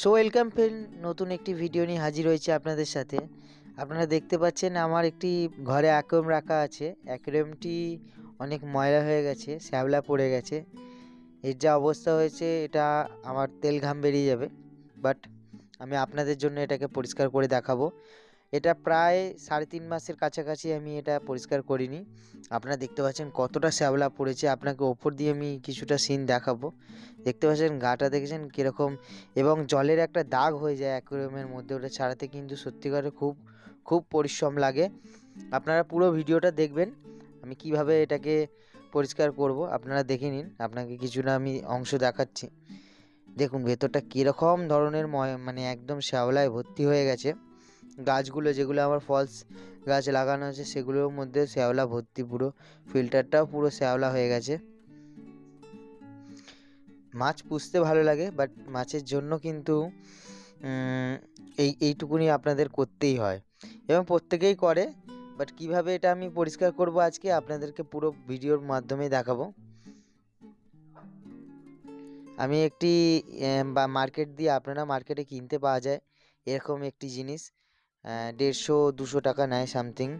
So welcome friend নতুন একটি video নিয়ে হাজির হয়েছে আপনাদের সাথে। আপনারা দেখতে পাচ্ছেন আমার একটি ঘরে অ্যাকোয়াম রাখা আছে। অ্যাকোয়ামটি অনেক ময়লা হয়ে গেছে শ্যাওলা পড়ে গেছে। এর যা অবস্থা হয়েছে, এটা আমার তেল ঘাম বেরিয়ে যাবে। বাট আমি আপনাদের জন্য এটাকে পরিষ্কার করে দেখাবো। এটা প্রায় সাড়ে তিন মাসের কাছাকাছি আমি এটা পরিষ্কার করিনি। আপনারা দেখতে পাচ্ছেন কতটা শ্যাওলা পড়েছে। আপনাকে ওপর দিয়ে আমি কিছুটা সিন দেখাবো। দেখতে পাচ্ছেন গাটা দেখেছেন কীরকম এবং জলের একটা দাগ হয়ে যায় অ্যাকোয়ারিয়ামের মধ্যে। ওটা ছাড়াতে কিন্তু সত্যিকারে খুব খুব পরিশ্রম লাগে। আপনারা পুরো ভিডিওটা দেখবেন। আমি কীভাবে এটাকে পরিষ্কার করব আপনারা দেখে নিন। আপনাকে কিছুটা আমি অংশ দেখাচ্ছি। দেখুন ভেতরটা কীরকম ধরনের ময় মানে একদম শ্যাওলায় ভর্তি হয়ে গেছে। গাছগুলো, যেগুলো আমার ফলস গাছ লাগানো আছে, সেগুলোর মধ্যে শ্যাওলা ভর্তি পুরো। ফিল্টারটাও পুরো শ্যাওলা হয়ে গেছে। মাছ পুষতে ভালো লাগে বাট মাছের জন্য কিন্তু এই, এইটুকুনি আপনাদের করতেই হয়। এবং প্রত্যেকেই করে বাট কীভাবে এটা আমি পরিষ্কার করব আজকে, আপনাদেরকে পুরো ভিডিওর মাধ্যমে দেখাবো। আমি একটি বা মার্কেট দিয়ে আপনারা মার্কেটে কিনতে পাওয়া যায়, এরকম একটি জিনিস। দেড়শো, দুশো টাকা নেয় সামথিং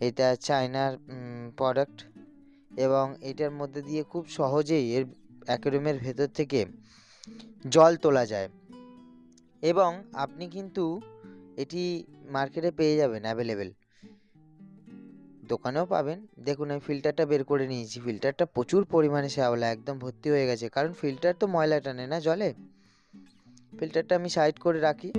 এটা চায়নার প্রোডাক্ট এবং এটার মধ্যে দিয়ে খুব সহজেই এর অ্যাকোয়ারিয়ামের ভেতর থেকে জল তোলা যায়। এবং আপনি কিন্তু এটি মার্কেটে পেয়ে যাবেন অ্যাভেলেবেল দোকানেও পাবেন। দেখুন, আমি ফিল্টারটা বের করে নিয়েছি। ফিল্টারটা প্রচুর পরিমাণে শ্যাওলা, একদম ভর্তি হয়ে গেছে। কারণ ফিল্টার তো ময়লা টানে না জলে। ফিল্টারটা আমি সাইড করে রাখি।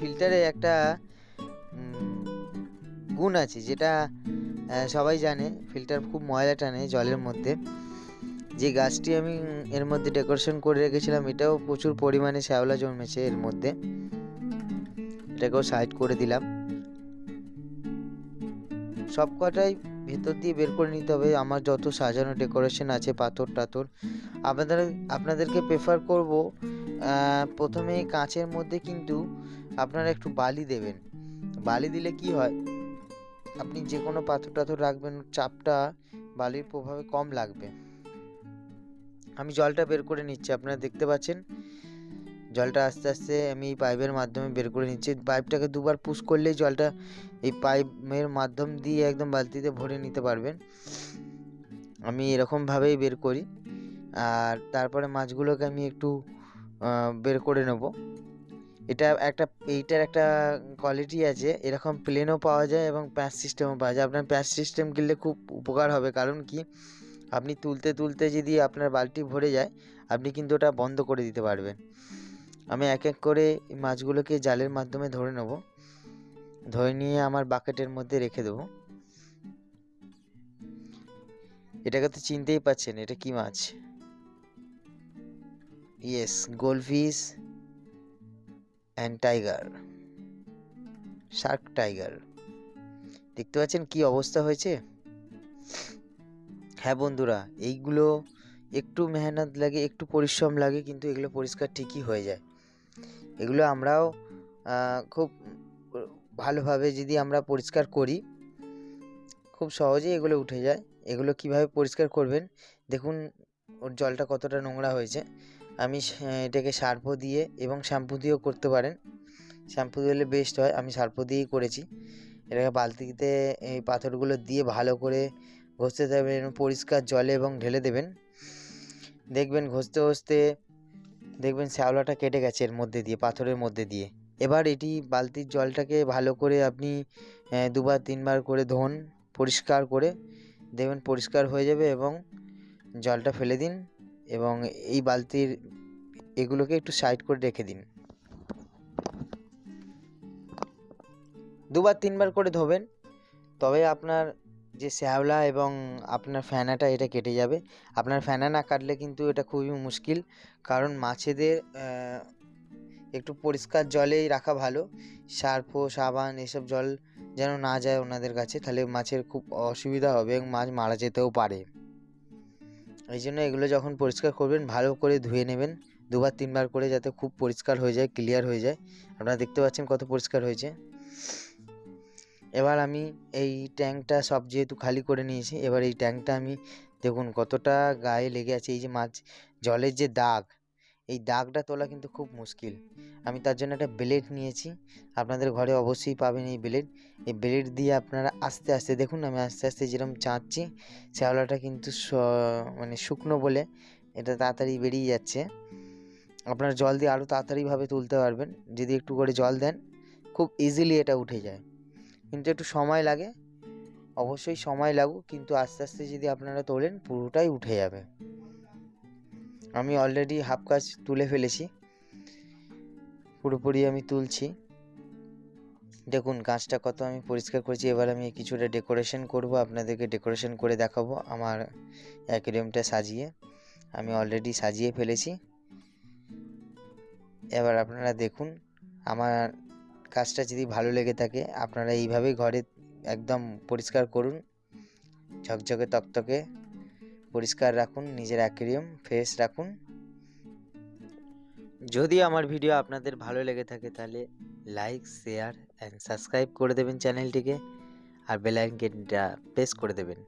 ফিল্টারে একটা গুণ আছে যেটা সবাই জানে ফিল্টার খুব ময়লা টানে জলের মধ্যে। যে গাছটি আমি এর মধ্যে ডেকোরেশন করে রেখেছিলাম, এটাও প্রচুর পরিমাণে শ্যাওলা জন্মেছে এর মধ্যে। এটাকেও সাইড করে দিলাম। সব কটাই ভেতর দিয়ে বের করে নিতে হবে। আমার যত সাজানো ডেকোরেশন আছে, পাথর টাথর, আপনাদের, আপনাদেরকে প্রেফার করব প্রথমে কাঁচের মধ্যে কিন্তু আপনারা একটু বালি দেবেন। বালি দিলে কি হয়? আপনি যে কোনো পাথর টাথর রাখবেন, চাপটা বালির প্রভাবে কম লাগবে। আমি জলটা বের করে নিচ্ছি, আপনারা দেখতে পাচ্ছেন? জলটা আস্তে আস্তে আমি এই পাইপের মাধ্যমে বের করে নিচ্ছি। পাইপটাকে দুবার পুশ করলেই জলটা এই পাইপের মাধ্যম দিয়ে একদম বালতিতে ভরে নিতে পারবেন। আমি এরকমভাবেই বের করি। আর তারপরে মাছগুলোকে আমি একটু বের করে নেব। এটা একটা, এইটার একটা কোয়ালিটি আছে, এরকম প্লেনও পাওয়া যায় এবং প্যাচ সিস্টেমও পাওয়া যায়। আপনার প্যাচ সিস্টেম কিনলে খুব উপকার হবে, কারণ কি? আপনি তুলতে তুলতে যদি আপনার বালতি ভরে যায়, আপনি কিন্তু ওটা বন্ধ করে দিতে পারবেন। আমি এক এক করে মাছগুলোকে জালের মাধ্যমে ধরে নেব। ধরে নিয়ে আমার বাকেটের মধ্যে রেখে দেবো। এটাকে তো চিনতেই পাচ্ছেন, এটা কি মাছ? Yes goldfish and tiger shark tiger দেখতে পাচ্ছেন কি অবস্থা হয়েছে? হ্যাঁ বন্ধুরা, এইগুলো একটু মেহনত লাগে, একটু পরিশ্রম লাগে, কিন্তু এগুলো পরিষ্কার ঠিকই হয়ে যায়। এগুলো আমরাও খুব ভালোভাবে যদি আমরা পরিষ্কার করি, খুব সহজেই এগুলো উঠে যায়। এগুলো কীভাবে পরিষ্কার করবেন? দেখুন, ওর জলটা কতটা নোংরা হয়েছে। আমি এটাকে সার্ফো দিয়ে এবং শ্যাম্পু দিয়েও করতে পারেন। শ্যাম্পু দিলে বেস্ট হয়, আমি সার্ফো দিয়েই করেছি। এটাকে বালতিতে এই পাথরগুলো দিয়ে ভালো করে ঘষতে দেবেন পরিষ্কার জলে এবং ঢেলে দেবেন। দেখবেন ঘষতে ঘষতে দেখবেন শ্যাওলাটা কেটে গেছে এর মধ্যে দিয়ে, পাথরের মধ্যে দিয়ে। এবার এটি বালতির জলটাকে ভালো করে আপনি দুবার, তিনবার করে ধোন, পরিষ্কার করে দেখবেন পরিষ্কার হয়ে যাবে এবং জলটা ফেলে দিন। এবং এই বালতির এগুলোকে একটু সাইড করে রেখে দিন। দুবার, তিনবার করে ধোবেন। তবে আপনার যে শ্যাওলা এবং আপনার ফ্যানাটা এটা কেটে যাবে। আপনার ফ্যানা না কাটলে কিন্তু এটা খুবই মুশকিল। কারণ মাছেদের একটু পরিষ্কার জলেই রাখা ভালো। সার্ফো সাবান এসব জল যেন না যায় ওনাদের কাছে, তাহলে মাছের খুব অসুবিধা হবে এবং মাছ মারা যেতেও পারে। এই জন্য এগুলো যখন পরিষ্কার করবেন, ভালো করে ধুয়ে নেবেন। দুবার, তিনবার করে যাতে খুব পরিষ্কার হয়ে যায় ক্লিয়ার হয়ে যায়। আপনারা দেখতে পাচ্ছেন কত পরিষ্কার হয়েছে। এবার আমি এই ট্যাঙ্কটা সব যেহেতু খালি করে নিয়েছি, এবার এই ট্যাঙ্কটা আমি দেখুন কতটা গায়ে লেগে আছে। এই যে মাছ, জলের যে দাগ, এই দাগটা তোলা কিন্তু খুব মুশকিল। আমি তার জন্য একটা ব্লেড নিয়েছি। আপনাদের ঘরে অবশ্যই পাবেন এই ব্লেড। এই ব্লেড দিয়ে আপনারা আস্তে আস্তে দেখুন, আমি আস্তে আস্তে যেরকম চাঁচছি শ্যাওলাটা কিন্তু মানে শুকনো বলে এটা তাড়াতাড়ি বেরিয়ে যাচ্ছে। আপনারা জল দিয়ে আরও তাড়াতাড়িভাবে তুলতে পারবেন। যদি একটু করে জল দেন, খুব ইজিলি এটা উঠে যায়। কিন্তু একটু সময় লাগে, অবশ্যই সময় লাগুক, কিন্তু আস্তে আস্তে যদি আপনারা তোলেন, পুরোটাই উঠে যাবে। আমি অলরেডি হাফ কাজ তুলে ফেলেছি। পুরোপুরি আমি তুলছি। দেখুন গাছটা কত আমি পরিষ্কার করেছি। এবার আমি কিছুটা ডেকোরেশন করব, আপনাদেরকে ডেকোরেশন করে দেখাবো আমার অ্যাকোরিয়ামটা সাজিয়ে। আমি অলরেডি সাজিয়ে ফেলেছি। এবার আপনারা দেখুন, আমার কাজটা যদি ভালো লেগে থাকে, আপনারা এইভাবেই ঘরে একদম পরিষ্কার করুন, ঝকঝকে তকতকে পরিষ্কার রাখুন, নিজের অ্যাকোরিয়াম ফ্রেশ রাখুন। যদি আমার ভিডিও আপনাদের ভালো লেগে থাকে তাহলে লাইক, শেয়ার অ্যান্ড সাবস্ক্রাইব করে দেবেন চ্যানেলটিকে আর বেল আইকনটা প্রেস করে দেবেন।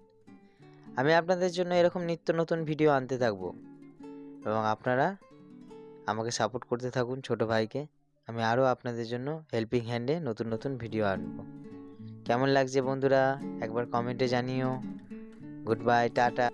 আমি আপনাদের জন্য এরকম নিত্য নতুন ভিডিও আনতে থাকব এবং আপনারা আমাকে সাপোর্ট করতে থাকুন ছোট ভাইকে। আমি আরও আপনাদের জন্য হেল্পিং হ্যান্ডে নতুন নতুন ভিডিও আনব। কেমন লাগছে বন্ধুরা? একবার কমেন্টে জানিও। Good bye tata.